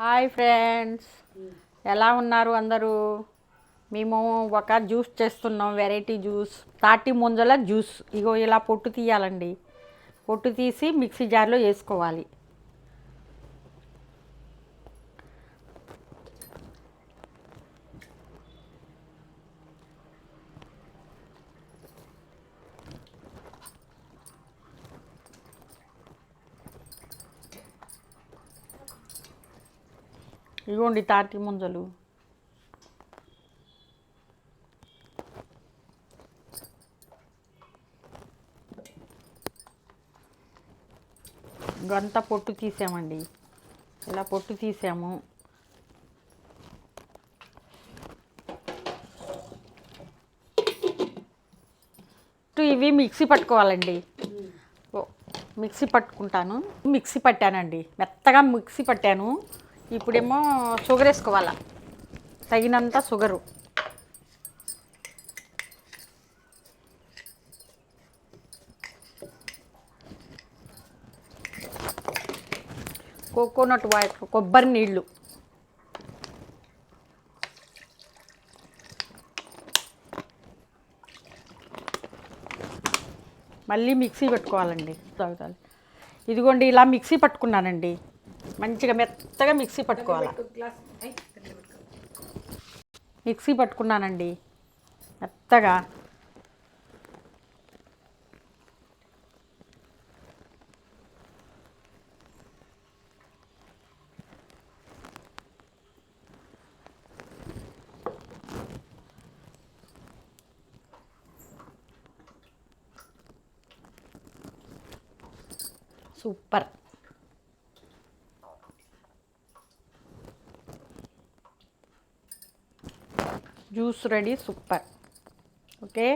Hi friends. ఎలా ఉన్నారు అందరూ? మేము ఒక జ్యూస్ చేస్తున్నాం వెరైటీ జ్యూస్. తాటి ముంజల జ్యూస్. ఇగో ఇలా పొట్టు తీయాలండి. పొట్టు తీసి మిక్సీ జార్లో వేసుకోవాలి. ఇగోండి తాటి ముంజలు. గంత పొట్టు తీసామండి. ఇలా పొట్టు తీసాము? ఇవి మిక్సీ పట్టుకోవాలండి. మిక్సీ పట్టుకుంటాను. మిక్సీ పట్టానండి. మెత్తగా మిక్సీ పట్టాను. ఇప్పుడేమో షుగర్ వేసుకోవాలా తగినంత షుగరు. కోకోనట్ వాటర్ కొబ్బరి నీళ్ళు. మళ్ళీ మిక్సీ పెట్టుకోవాలండి. తాగుతాలి. ఇదిగోండి ఇలా మిక్సీ పట్టుకున్నానండి. మంచిగా మెత్తగా మిక్సీ పట్టుకోవాలి? మిక్సీ పట్టుకున్నానండి. మెత్తగా. Super. Juice ready super. Okay?